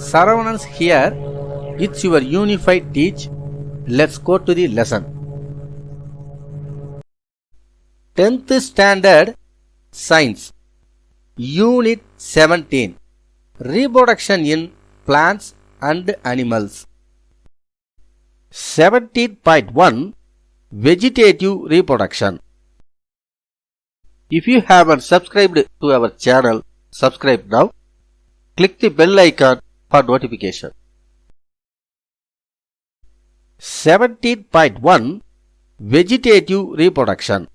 Saravanans here. It's your unified teach. Let's go to the lesson. 10th Standard Science Unit 17 Reproduction in Plants and Animals 17.1 Vegetative Reproduction If you haven't subscribed to our channel, subscribe now. Click the bell icon for notification. 17.1 Vegetative Reproduction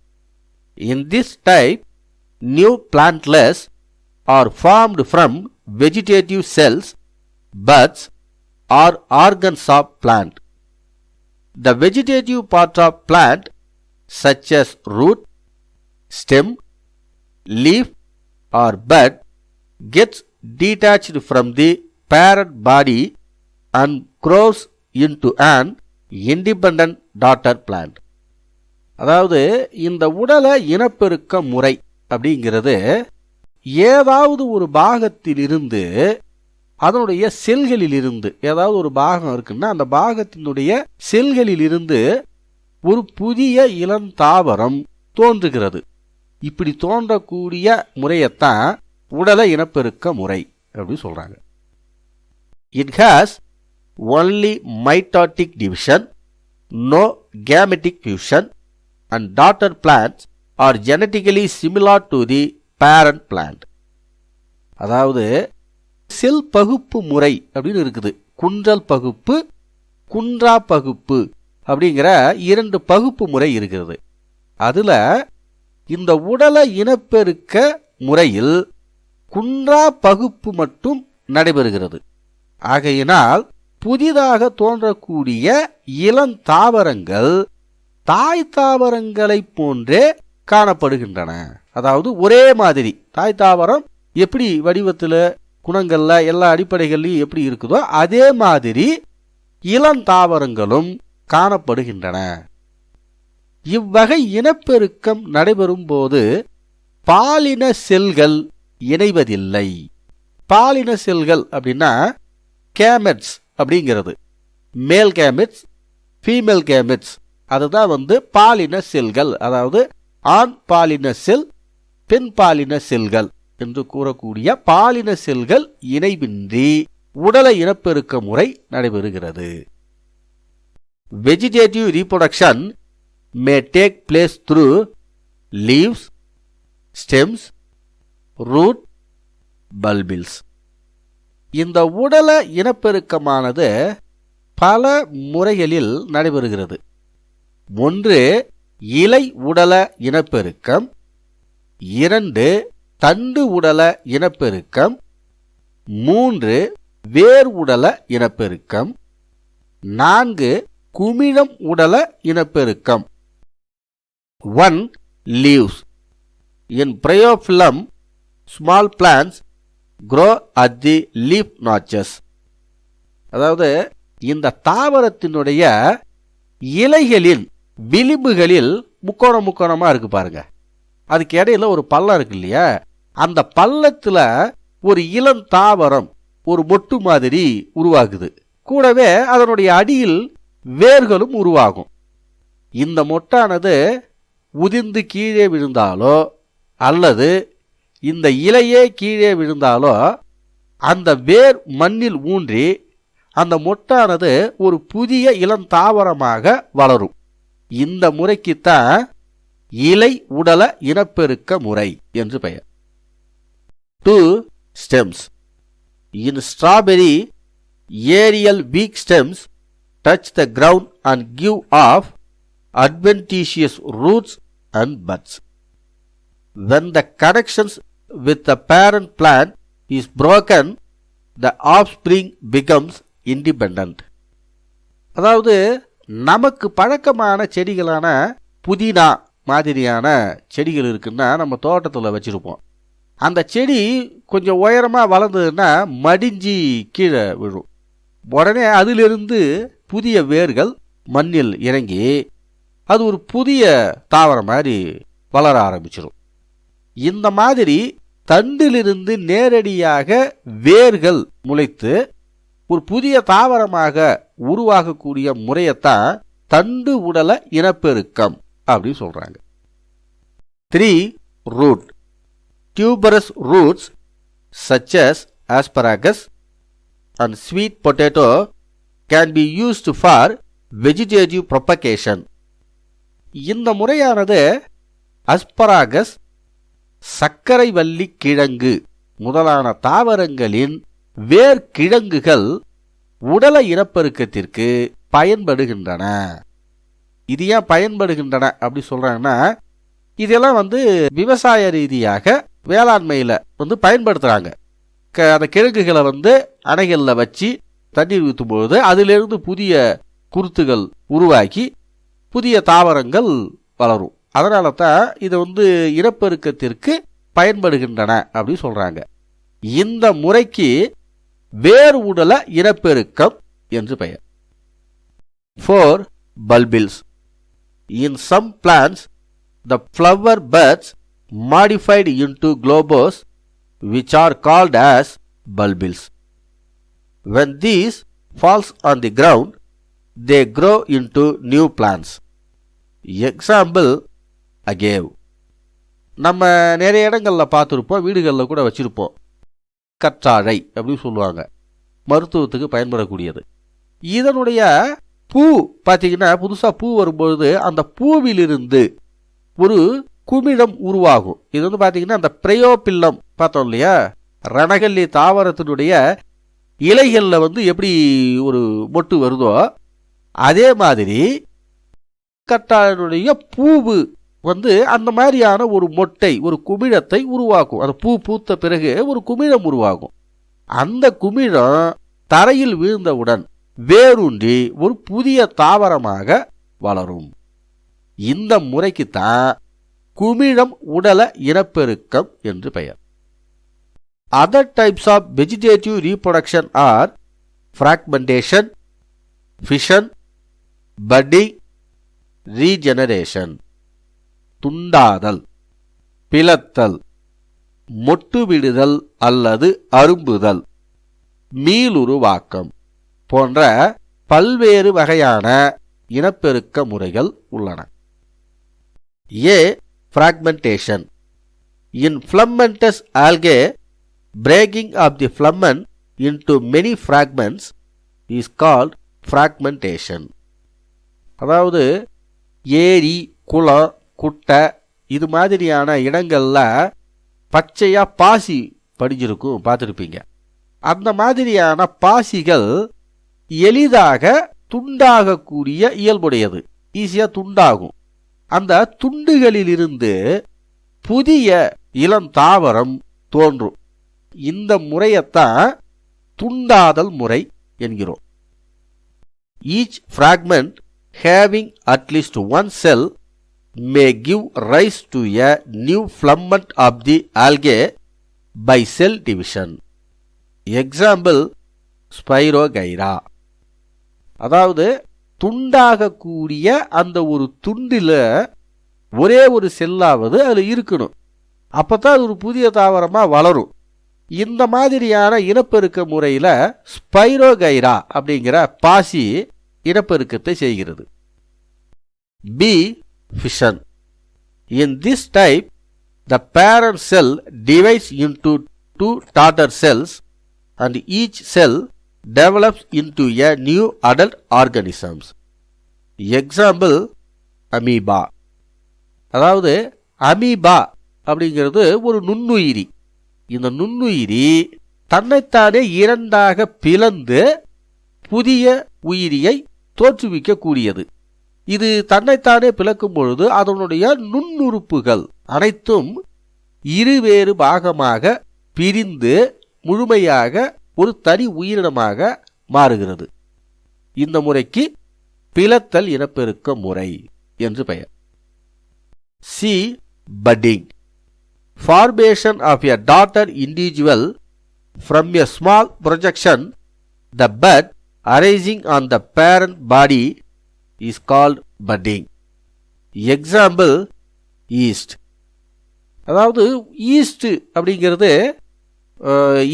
In this type, new plantlets are formed from vegetative cells, buds, or organs of plant. The vegetative part of plant, such as root, stem, leaf, or bud, gets detached from the parent body and grows into an independent daughter plant. அதாவது இந்த உடலை இனப்பெருக்க முறை அப்படிங்கிறது ஏதாவது ஒரு பாகத்திலிருந்து அதனுடைய செல்களில் இருந்து ஏதாவது ஒரு பாகம் இருக்குன்னா அந்த பாகத்தினுடைய செல்களிலிருந்து ஒரு புதிய இளந்தாவரம் தோன்றுகிறது இப்படி தோன்றக்கூடிய முறையைத்தான் உடலை இனப்பெருக்க முறை அப்படின்னு சொல்கிறாங்க It has only mitotic division no gametic fusion, and daughter plants are genetically similar to the parent plant. அதாவது செல் பகுப்பு முறை அப்படின்னு இருக்குது. குன்றல் பகுப்பு குன்றா பகுப்பு அப்படிங்கிற இரண்டு பகுப்பு முறை இருக்கிறது. அதில் இந்த உடலை இனப்பெருக்க முறையில் குன்றா பகுப்பு மட்டும் நடைபெறுகிறது. ஆகையினால் புதிதாக தோன்றக்கூடிய இளந்தாவரங்கள் தாய் தாவரங்களைப் போன்றே காணப்படுகின்றன. அதாவது ஒரே மாதிரி. தாய் தாவரம் எப்படி வடிவத்தில் குணங்களில் எல்லா அடிப்படைகள்லையும் எப்படி இருக்குதோ அதே மாதிரி இளந்தாவரங்களும் காணப்படுகின்றன. இவ்வகை இனப்பெருக்கம் நடைபெறும் போது பாலின செல்கள் இணைவதில்லை. பாலின செல்கள் அப்படின்னா கேமெட்ஸ் அப்படிங்கிறது. மேல் கேமெட்ஸ் ஃபீமேல் கேமெட்ஸ் அதுதான் வந்து பாலின செல்கள். அதாவது ஆண் பாலின செல் பெண் பாலின செல்கள் என்று கூறக்கூடிய பாலின செல்கள் இணைவின்றி உடல இனப்பெருக்க முறை நடைபெறுகிறது. Vegetative reproduction may take place through leaves stems root bulbils இந்த உடல இனப்பெருக்கமானது பல முறைகளில் நடைபெறுகிறது. ஒன்று இலை உடல இனப்பெருக்கம். இரண்டு தண்டு உடல இனப்பெருக்கம். மூன்று வேர் உடல இனப்பெருக்கம். நான்கு குமிழம் உடல இனப்பெருக்கம். One leaves in Bryophyllum small plants grow at the leaf notches அதாவது இந்த தாவரத்தினுடைய இலைகளின் விளிம்புகளில் முக்கோணம் முக்கோணமாக இருக்கு பாருங்க. அதுக்கு இடையில ஒரு பள்ளம் இருக்கு இல்லையா? அந்த பள்ளத்தில் ஒரு இளம் தாவரம் ஒரு மொட்டு மாதிரி உருவாகுது. கூடவே அதனுடைய அடியில் வேர்களும் உருவாகும். இந்த மொட்டானது உதிர்ந்து கீழே விழுந்தாலோ அல்லது இந்த இலையே கீழே விழுந்தாலோ அந்த வேர் மண்ணில் ஊன்றி அந்த மொட்டானது ஒரு புதிய இளந்தாவரமாக வளரும். இந்த முறைக்குத்தான் இலை உடல இனப்பெருக்க முறை என்று பெயர். Two stems in strawberry aerial weak stems touch the ground and give off adventitious roots and buds. When the connections with the parent plant is broken, the offspring becomes independent. அதாவது நமக்கு பழக்கமான செடிகளான புதினா மாதிரியான செடிகள் இருக்குன்னா நம்ம தோட்டத்தில் வச்சுருப்போம். அந்த செடி கொஞ்சம் உயரமாக வளர்ந்ததுன்னா மடிஞ்சி கீழே விழும். உடனே அதிலிருந்து புதிய வேர்கள் மண்ணில் இறங்கி அது ஒரு புதிய தாவரம் மாதிரி வளர ஆரம்பிச்சிடும் இந்த மாதிரி தண்டிலிருந்து நேரடியாக வேர்கள் முளைத்து ஒரு புதிய தாவரமாக உருவாகக்கூடிய முறையத்தான் தண்டு உடல இனப்பெருக்கம் அப்படின்னு சொல்றாங்க. Three root tuberous roots such as asparagus and sweet potato can be used for vegetative propagation இந்த முறையானது அஸ்பராகஸ் சர்க்கரை வள்ளி கிழங்கு. முதலான தாவரங்களின் வேர்க்கிழங்குகள் உடல இனப்பெருக்கத்திற்கு பயன்படுகின்றன. இது ஏன் பயன்படுகின்றன அப்படி சொல்றாங்கன்னா இதெல்லாம் வந்து விவசாய ரீதியாக வேளாண்மையில் வந்து பயன்படுத்துகிறாங்க க- அந்த கிழங்குகளை வந்து அணைகளில் வச்சு தண்ணீர் ஊற்றும் பொழுது அதிலிருந்து புதிய குருத்துகள் உருவாக்கி புதிய தாவரங்கள் வளரும். அதனால தான் இதை வந்து இனப்பெருக்கத்திற்கு பயன்படுகின்றன அப்படின்னு சொல்கிறாங்க இந்த முறைக்கு வேறு உடல இனப்பெருக்கம் என்று பெயர் four bulbils in some plants the flower parts modified into globose which are called as bulbils when these falls on the ground they grow into new plants example agave. நம்ம நிறைய இடங்களில் பார்த்துருப்போம் வீடுகளில் கூட வச்சுருப்போம். கற்றாழை அப்படின்னு சொல்லுவாங்க. மருத்துவத்துக்கு பயன்படக்கூடியது. இதனுடைய பூ பார்த்தீங்கன்னா புதுசாக பூ வரும்பொழுது அந்த பூவிலிருந்து ஒரு குமிழம் உருவாகும். இது வந்து பார்த்தீங்கன்னா அந்த பிரயோபில்லம் பார்த்தோம் இல்லையா? ரணகல்லி தாவரத்தினுடைய இலைகளில் வந்து எப்படி ஒரு மொட்டு வருதோ அதே மாதிரி கட்டாளனுடைய பூவு வந்து அந்த மாதிரியான ஒரு மொட்டை ஒரு குமிழத்தை உருவாக்கும். அந்த பூ பூத்த பிறகு ஒரு குமிழம் உருவாகும். அந்த குமிழம் தரையில் வீழ்ந்தவுடன் வேரூன்றி ஒரு புதிய தாவரமாக வளரும். இந்த முறைக்கு தான் குமிழம் உடல இனப்பெருக்கம் என்று பெயர். Other types of vegetative reproduction are fragmentation fission budding regeneration துண்டாதல் பிளத்தல் மொட்டுவிடுதல் அல்லது அரும்புதல் மீளுருவாக்கம் போன்ற பல்வேறு வகையான இனப்பெருக்க முறைகள் உள்ளன A fragmentation in filamentous algae breaking off the filament into many fragments is called fragmentation அதாவது ஏரி குளம் குட்டை இது மாதிரியான இடங்களில் பச்சையாக பாசி படிஞ்சிருக்கும் பார்த்துருப்பீங்க. அந்த மாதிரியான பாசிகள் எளிதாக துண்டாகக்கூடிய இயல்புடையது. ஈஸியாக துண்டாகும். அந்த துண்டுகளிலிருந்து புதிய இளம் தாவரம் தோன்றும். இந்த முறையத்தான் துண்டாதல் முறை என்கிறோம். Each fragment having at least one cell may give rise to a new filament of the algae by cell division. Example Spirogyra அதாவது துண்டாகக்கூடிய அந்த ஒரு துண்டில் ஒரே ஒரு செல்லாவது அதில் இருக்கணும். அப்போ தான் அது ஒரு புதிய தாவரமாக வளரும். இந்த மாதிரியான இனப்பெருக்க முறையில் ஸ்பைரோகைரா அப்படிங்கிற பாசி இனப்பெருக்கத்தை செய்கிறது. B fission. In this type the parent cell divides into two daughter cells and each cell develops into a new adult organisms. Example amoeba அதாவது அமீபா அப்படிங்கிறது ஒரு நுண்ணுயிரி இந்த நுண்ணுயிரி தன்னைத்தானே இரண்டாக பிளந்து புதிய உயிரியை தோற்றுவிக்கக்கூடியது இது தன்னைத்தானே பிளக்கும் பொழுது அதனுடைய நுண்ணுறுப்புகள் அனைத்தும் இருவேறு பாகமாக பிரிந்து முழுமையாக ஒரு தனி உயிரினமாக மாறுகிறது. இந்த முறைக்கு பிளத்தல் இனப்பெருக்க முறை என்று பெயர். C. Budding formation of a daughter individual from a small projection the bud arising on the parent body is called budding example yeast அதாவது ஈஸ்ட் அப்படிங்கிறது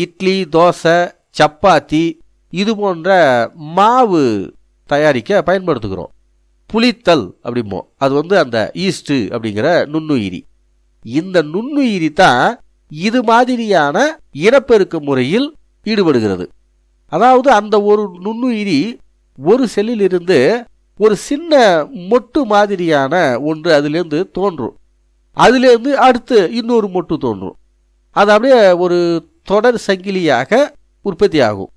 இட்லி தோசை சப்பாத்தி இது போன்ற மாவு தயாரிக்க பயன்படுத்துகிறோம். புளித்தல் அப்படிம்போம். அது வந்து அந்த ஈஸ்ட்டு அப்படிங்கிற நுண்ணுயிரி. இந்த நுண்ணுயிரி தான் இது மாதிரியான இனப்பெருக்க முறையில் ஈடுபடுகிறது. அதாவது அந்த ஒரு நுண்ணுயிரி ஒரு செல்லிலிருந்து ஒரு சின்ன மொட்டு மாதிரியான ஒன்று அதுலேருந்து தோன்றும். அதுலேருந்து அடுத்து இன்னொரு மொட்டு தோன்றும். அது அப்படியே ஒரு தொடர் சங்கிலியாக உற்பத்தி ஆகும்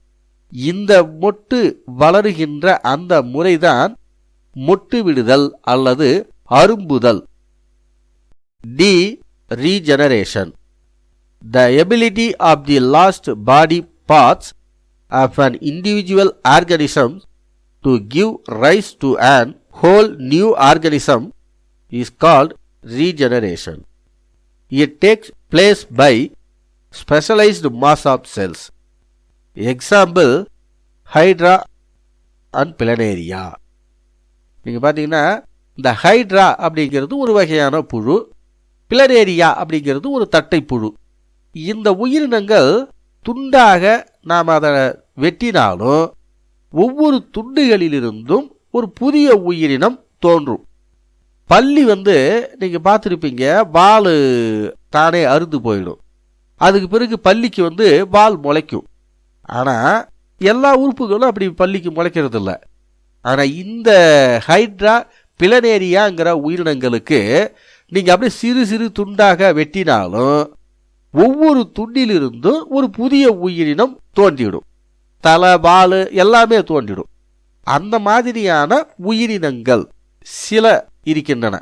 இந்த மொட்டு வளருகின்ற அந்த முறைதான் மொட்டு விடுதல் அல்லது அரும்புதல். D regeneration. The ability of the lost body parts of an individual organisms to give rise to an whole new organism is called regeneration. It takes place by specialized mass of cells. Example Hydra and Planaria. நீங்க பார்த்தீங்கன்னா இந்த hydra அப்படிங்கிறது ஒரு வகையான புழு பிளரேரியா அப்படிங்கிறது ஒரு தட்டை புழு இந்த உயிரினங்கள் துண்டாக நாம் அதை வெட்டினாலும் ஒவ்வொரு துண்டுகளிலிருந்தும் ஒரு புதிய உயிரினம் தோன்றும். பள்ளி வந்து நீங்கள் பார்த்துருப்பீங்க பால் தானே அறுந்து போயிடும். அதுக்கு பிறகு பள்ளிக்கு வந்து பால் முளைக்கும். ஆனால் எல்லா உறுப்புகளும் அப்படி பள்ளிக்கு முளைக்கிறது இல்லை ஆனால் இந்த ஹைட்ரா பிளனேரியாங்கிற உயிரினங்களுக்கு நீங்கள் அப்படியே சிறு சிறு துண்டாக வெட்டினாலும் ஒவ்வொரு துண்டிலிருந்தும் ஒரு புதிய உயிரினம் தோன்றிவிடும். தலை பால் எல்லாமே தோன்றிடும். அந்த மாதிரியான உயிரினங்கள் சில இருக்கின்றன.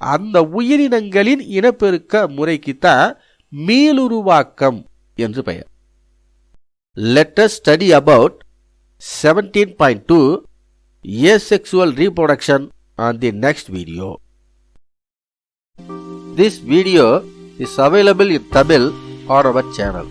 அந்த உயிரினங்களின் இனப்பெருக்க முறைக்குத்தான் மீளுருவாக்கம் என்று பெயர். Letter study about seventeen point two a sexual reproduction on the next video this video is available in Tamil on our channel